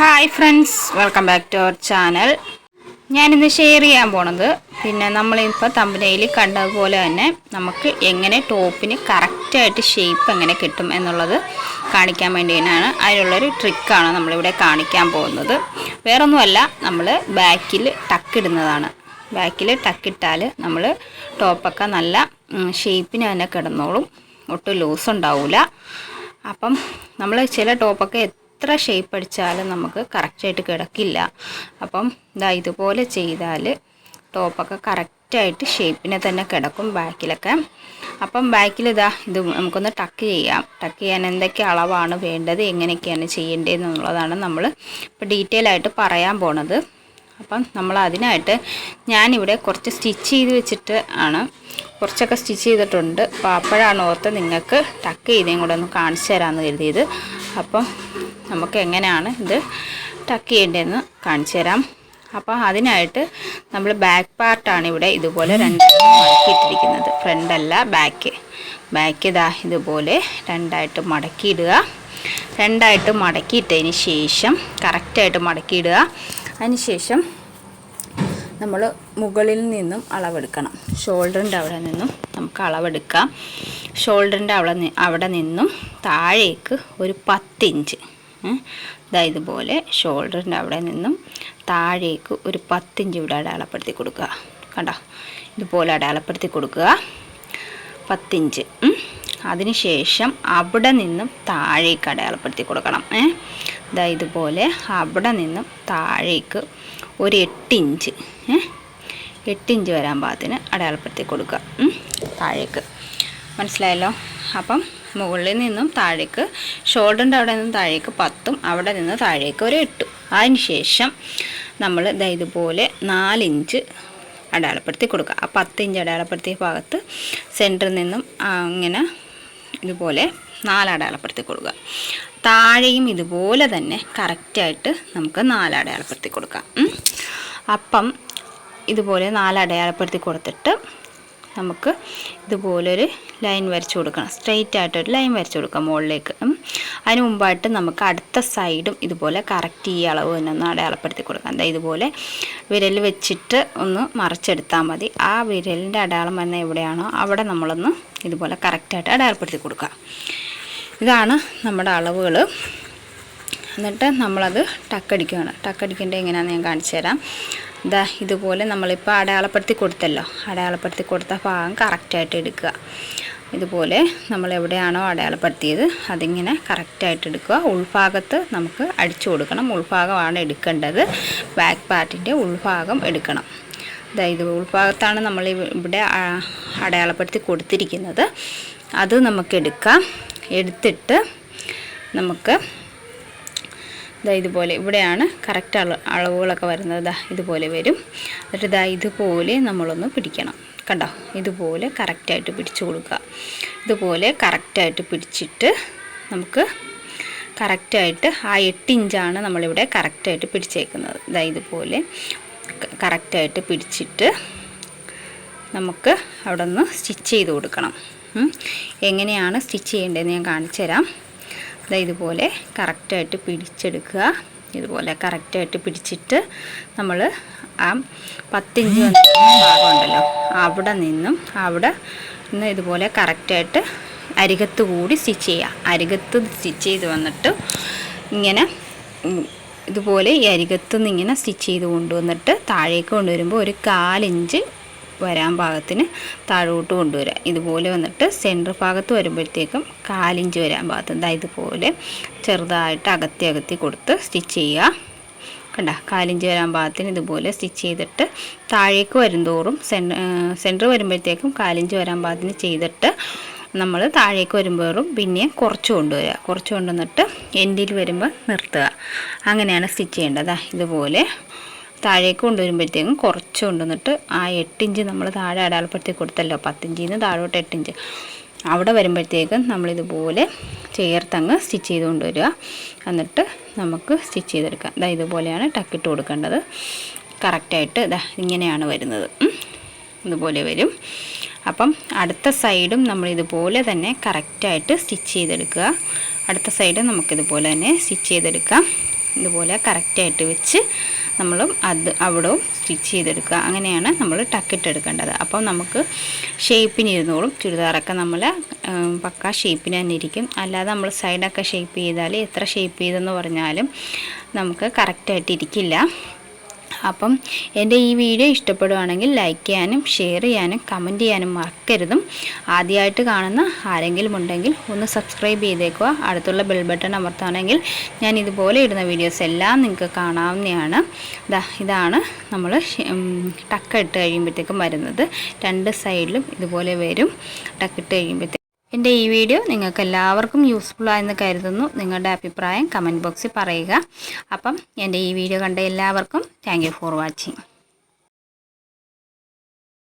Hi friends welcome back to our channel ഞാനിന്ന് share ചെയ്യാൻ പോണത്. പിന്നെ നമ്മളിപ്പോൾ തമ്പനയിൽ കണ്ടതുപോലെ തന്നെ നമുക്ക് എങ്ങനെ ടോപ്പിന് കറക്റ്റായിട്ട് ഷേപ്പ് എങ്ങനെ കിട്ടും എന്നുള്ളത് കാണിക്കാൻ വേണ്ടിയാണ് അതിനുള്ളൊരു ട്രിക്കാണ് നമ്മളിവിടെ കാണിക്കാൻ പോകുന്നത്. വേറൊന്നുമല്ല നമ്മൾ ബാക്കിൽ ടക്കിടുന്നതാണ് ബാക്കിൽ ടക്കിട്ടാൽ നമ്മൾ ടോപ്പൊക്കെ നല്ല ഷേപ്പിന് തന്നെ കിടന്നോളും. ഒട്ടും ലൂസ് ഉണ്ടാവില്ല അപ്പം നമ്മൾ ചില ടോപ്പൊക്കെ എത്ര ഷേപ്പ് അടിച്ചാലും നമുക്ക് കറക്റ്റായിട്ട് കിടക്കില്ല. അപ്പം ഇതാ ഇതുപോലെ ചെയ്താൽ ടോപ്പൊക്കെ കറക്റ്റായിട്ട് ഷേപ്പിനെ തന്നെ കിടക്കും ബാക്കിലൊക്കെ. അപ്പം ബാക്കിൽ ഇതാ ഇത് നമുക്കൊന്ന് ടക്ക് ചെയ്യാം. ടക്ക് ചെയ്യാൻ എന്തൊക്കെ അളവാണ് വേണ്ടത് എങ്ങനെയൊക്കെയാണ് ചെയ്യേണ്ടതെന്നുള്ളതാണ് നമ്മൾ ഇപ്പോൾ ഡീറ്റെയിൽ ആയിട്ട് പറയാൻ പോണത്. അപ്പം നമ്മൾ അതിനായിട്ട് ഞാനിവിടെ കുറച്ച് സ്റ്റിച്ച് ചെയ്ത് വെച്ചിട്ട് ആണ് കുറച്ചൊക്കെ സ്റ്റിച്ച് ചെയ്തിട്ടുണ്ട്. അപ്പോൾ അപ്പോഴാണ് ഓർത്ത് നിങ്ങൾക്ക് ടക്ക് ചെയ്തേം കൂടെ ഒന്ന് കാണിച്ചു തരാമെന്ന് കരുതിയത്. അപ്പം നമുക്ക് എങ്ങനെയാണ് ഇത് ടക്ക് ചെയ്യേണ്ടതെന്ന് കാണിച്ചു തരാം. അപ്പോൾ അതിനായിട്ട് നമ്മൾ ബാക്ക് പാർട്ടാണ് ഇവിടെ ഇതുപോലെ രണ്ടായിട്ട് മടക്കിയിട്ടിരിക്കുന്നത്. ഫ്രണ്ടല്ല ബാക്ക് ബാക്ക് ഇതാ ഇതുപോലെ രണ്ടായിട്ട് മടക്കിയിടുക. രണ്ടായിട്ട് മടക്കിയിട്ടതിന് ശേഷം കറക്റ്റായിട്ട് മടക്കിയിടുക. അതിന് ശേഷം നമ്മൾ മുകളിൽ നിന്നും അളവെടുക്കണം. ഷോൾഡറിന്റെ അവിടെ നിന്നും നമുക്ക് അളവെടുക്കാം. ഷോൾഡറിന്റെ അവിടെ അവിടെ നിന്നും താഴേക്ക് ഒരു പത്തിഞ്ച് ഇതാ ഇതുപോലെ ഷോൾഡറിന്റെ അവിടെ നിന്നും താഴേക്ക് ഒരു പത്തിഞ്ച് ഇവിടെ അടയാളപ്പെടുത്തി കൊടുക്കുക. കണ്ടോ? ഇതുപോലെ അടയാളപ്പെടുത്തി കൊടുക്കുക. പത്തിഞ്ച്. അതിനുശേഷം അവിടെ നിന്നും താഴേക്ക് അടയാളപ്പെടുത്തി കൊടുക്കണം. ഏ? ഇതാ ഇതുപോലെ അവിടെ നിന്നും താഴേക്ക് ഒരു എട്ടിഞ്ച്. ഏ? എട്ടിഞ്ച് വരാൻ പാകത്തിന് അടയാളപ്പെടുത്തി കൊടുക്കുക. താഴേക്ക്. മനസ്സിലായല്ലോ? അപ്പം മുകളിൽ നിന്നും താഴേക്ക് ഷോൾഡറിന്റെ അവിടെ നിന്നും താഴേക്ക് പത്തും അവിടെ നിന്ന് താഴേക്ക് ഒരു എട്ടും. അതിന് ശേഷം നമ്മൾ ഇതാ ഇതുപോലെ നാലിഞ്ച് അടയാളപ്പെടുത്തി കൊടുക്കുക. ആ പത്ത് ഇഞ്ച് അടയാളപ്പെടുത്തിയ ഭാഗത്ത് സെന്ററിൽ നിന്നും അങ്ങനെ ഇതുപോലെ നാല് അടയാളപ്പെടുത്തി കൊടുക്കുക. താഴെയും ഇതുപോലെ തന്നെ കറക്റ്റായിട്ട് നമുക്ക് നാല് അടയാളപ്പെടുത്തി കൊടുക്കാം. അപ്പം ഇതുപോലെ നാല് അടയാളപ്പെടുത്തി കൊടുത്തിട്ട് നമുക്ക് ഇതുപോലൊരു ലൈൻ വരച്ചു കൊടുക്കണം. സ്ട്രെയിറ്റ് ആയിട്ടൊരു ലൈൻ വരച്ചു കൊടുക്കാം മുകളിലേക്ക്. അതിന് മുമ്പായിട്ട് നമുക്ക് അടുത്ത സൈഡും ഇതുപോലെ കറക്റ്റ് ഈ അളവ് തന്നെ ഒന്ന് അടയാളപ്പെടുത്തി കൊടുക്കാം. എന്താ ഇതുപോലെ വിരൽ വെച്ചിട്ട് ഒന്ന് മറിച്ചെടുത്താൽ മതി. ആ വിരലിന്റെ അടയാളം വന്ന എവിടെയാണോ അവിടെ നമ്മളൊന്ന് ഇതുപോലെ കറക്റ്റായിട്ട് അടയാളപ്പെടുത്തി കൊടുക്കുക. ഇതാണ് നമ്മുടെ അളവുകൾ. എന്നിട്ട് നമ്മളത് ടക്കടിക്കുകയാണ് ടക്കടിക്കേണ്ടത് എങ്ങനെയാണെന്ന് ഞാൻ കാണിച്ചു തരാം. ഇതാ ഇതുപോലെ നമ്മളിപ്പോൾ അടയാളപ്പെടുത്തി കൊടുത്തല്ലോ. അടയാളപ്പെടുത്തി കൊടുത്ത ഭാഗം കറക്റ്റായിട്ട് എടുക്കുക. ഇതുപോലെ നമ്മൾ എവിടെയാണോ അടയാളപ്പെടുത്തിയത് അതിങ്ങനെ കറക്റ്റായിട്ട് എടുക്കുക. ഉൾഭാഗത്ത് നമുക്ക് അടിച്ചു കൊടുക്കണം. ഉൾഭാഗമാണ് എടുക്കേണ്ടത്. ബാക്ക് പാർട്ടിന്റെ ഉൾഭാഗം എടുക്കണം. ഇത് ഉൾഭാഗത്താണ് നമ്മൾ ഇവിടെ അടയാളപ്പെടുത്തി കൊടുത്തിരിക്കുന്നത്. അത് നമുക്ക് എടുക്കാം. എടുത്തിട്ട് നമുക്ക് ഇതാ ഇതുപോലെ ഇവിടെയാണ് കറക്റ്റ് അള അളവുകളൊക്കെ വരുന്നത്. ദാ ഇതുപോലെ വരും. എന്നിട്ട് ഇതാ ഇതുപോലെ നമ്മളൊന്ന് പിടിക്കണം. കണ്ടോ? ഇതുപോലെ കറക്റ്റായിട്ട് പിടിച്ചു കൊടുക്കുക. ഇതുപോലെ കറക്റ്റായിട്ട് പിടിച്ചിട്ട് നമുക്ക് കറക്റ്റായിട്ട് ആ എട്ട് ഇഞ്ചാണ് നമ്മളിവിടെ കറക്റ്റായിട്ട് പിടിച്ചേക്കുന്നത്. ഇതാ ഇതുപോലെ കറക്റ്റായിട്ട് പിടിച്ചിട്ട് നമുക്ക് അവിടെ നിന്ന് സ്റ്റിച്ച് ചെയ്ത് കൊടുക്കണം. എങ്ങനെയാണ് സ്റ്റിച്ച് ചെയ്യേണ്ടതെന്ന് ഞാൻ കാണിച്ചു തരാം ഇതുപോലെ കറക്റ്റായിട്ട് പിടിച്ചെടുക്കുക. ഇതുപോലെ കറക്റ്റായിട്ട് പിടിച്ചിട്ട് നമ്മൾ ആ പത്തിഞ്ച് ഭാഗമുണ്ടല്ലോ അവിടെ നിന്നും അവിടെ നിന്ന് ഇതുപോലെ കറക്റ്റായിട്ട് അരികത്ത് കൂടി സ്റ്റിച്ച് ചെയ്യുക. അരികത്ത് സ്റ്റിച്ച് ചെയ്ത് വന്നിട്ട് ഇങ്ങനെ ഇതുപോലെ ഈ അരികത്ത് നിന്ന് ഇങ്ങനെ സ്റ്റിച്ച് ചെയ്ത് കൊണ്ടുവന്നിട്ട് താഴേക്ക് കൊണ്ടുവരുമ്പോൾ ഒരു കാലിഞ്ച് വരാൻ പാകത്തിന് താഴോട്ട് കൊണ്ടുവരിക. ഇതുപോലെ വന്നിട്ട് സെന്റർ ഭാഗത്ത് വരുമ്പോഴത്തേക്കും കാലിഞ്ച് വരാൻ ഭാഗത്ത്. ഇതാ ഇതുപോലെ ചെറുതായിട്ട് അകത്തി അകത്തി കൊടുത്ത് സ്റ്റിച്ച് ചെയ്യുക. കണ്ട? കാലിഞ്ച് വരാൻ ഭാഗത്തിന് ഇതുപോലെ സ്റ്റിച്ച് ചെയ്തിട്ട് താഴേക്ക് വരുംതോറും സെൻ സെന്റർ വരുമ്പോഴത്തേക്കും കാലിഞ്ച് വരാൻ ഭാഗത്തിന് ചെയ്തിട്ട് നമ്മൾ താഴേക്ക് വരുമ്പോഴും പിന്നെ കുറച്ച് കൊണ്ടുവരിക. കുറച്ച് കൊണ്ടുവന്നിട്ട് എൻഡിൽ വരുമ്പോൾ നിർത്തുക. അങ്ങനെയാണ് സ്റ്റിച്ച് ചെയ്യേണ്ടത്. ഇതുപോലെ താഴേക്ക് കൊണ്ടുവരുമ്പോഴത്തേക്കും കുറച്ച് കൊണ്ടുവന്നിട്ട് ആ എട്ടിഞ്ച് നമ്മൾ താഴെ അടയാളപ്പെടുത്തി കൊടുത്തല്ലോ. പത്തിഞ്ചിൽ നിന്ന് താഴോട്ട് എട്ടിഞ്ച്. അവിടെ വരുമ്പോഴത്തേക്കും നമ്മളിതുപോലെ ചേർത്തങ്ങ് സ്റ്റിച്ച് ചെയ്ത് കൊണ്ടുവരിക. എന്നിട്ട് നമുക്ക് സ്റ്റിച്ച് ചെയ്തെടുക്കാം. ഇതാ ഇതുപോലെയാണ് ടക്കിട്ട് കൊടുക്കേണ്ടത്. കറക്റ്റായിട്ട് ഇതാ ഇങ്ങനെയാണ് വരുന്നത്. ഇതുപോലെ വരും. അപ്പം അടുത്ത സൈഡും നമ്മൾ ഇതുപോലെ തന്നെ കറക്റ്റായിട്ട് സ്റ്റിച്ച് ചെയ്തെടുക്കുക. അടുത്ത സൈഡ് നമുക്കിതുപോലെ തന്നെ സ്റ്റിച്ച് ചെയ്തെടുക്കാം. ഇതുപോലെ കറക്റ്റായിട്ട് വെച്ച് നമ്മൾ അത് അവിടവും സ്റ്റിച്ച് ചെയ്തെടുക്കുക. അങ്ങനെയാണ് നമ്മൾ ടക്കിട്ടെടുക്കേണ്ടത് അപ്പോൾ നമുക്ക് ഷേപ്പിന് ഇരുന്നോളും. ചുരിദാറൊക്കെ നമ്മൾ പക്ക ഷേപ്പിന് തന്നെ ഇരിക്കും. അല്ലാതെ നമ്മൾ സൈഡൊക്കെ ഷേപ്പ് ചെയ്താൽ എത്ര ഷേപ്പ് ചെയ്തെന്ന് പറഞ്ഞാലും നമുക്ക് കറക്റ്റായിട്ട് ഇരിക്കില്ല. അപ്പം എന്റെ ഈ വീഡിയോ ഇഷ്ടപ്പെടുവാണെങ്കിൽ ലൈക്ക് ചെയ്യാനും ഷെയർ ചെയ്യാനും കമന്റ് ചെയ്യാനും മറക്കരുതും. ആദ്യമായിട്ട് കാണുന്ന ആരെങ്കിലും ഉണ്ടെങ്കിൽ ഒന്ന് സബ്സ്ക്രൈബ് ചെയ്തേക്കുക. അടുത്തുള്ള ബെൽ ബട്ടൺ അമർത്താണെങ്കിൽ ഞാൻ ഇതുപോലെ ഇടുന്ന വീഡിയോസ് എല്ലാം നിങ്ങൾക്ക് കാണാവുന്നതാണ്. ഇതാ ഇതാണ് നമ്മൾ ടക്ക് ഇട്ട് കഴിയുമ്പോഴത്തേക്കും വരുന്നത്. രണ്ട് സൈഡിലും ഇതുപോലെ വരും. ടക്ക് ഇട്ട് കഴിയുമ്പോഴത്തേക്കും എന്റെ ഈ വീഡിയോ നിങ്ങൾക്ക് എല്ലാവർക്കും യൂസ്ഫുൾ ആയെന്ന് കരുതുന്നു. നിങ്ങളുടെ അഭിപ്രായം കമന്റ് ബോക്സിൽ പറയുക. അപ്പം എന്റെ ഈ വീഡിയോ കണ്ട എല്ലാവർക്കും താങ്ക് ഫോർ വാച്ചിങ്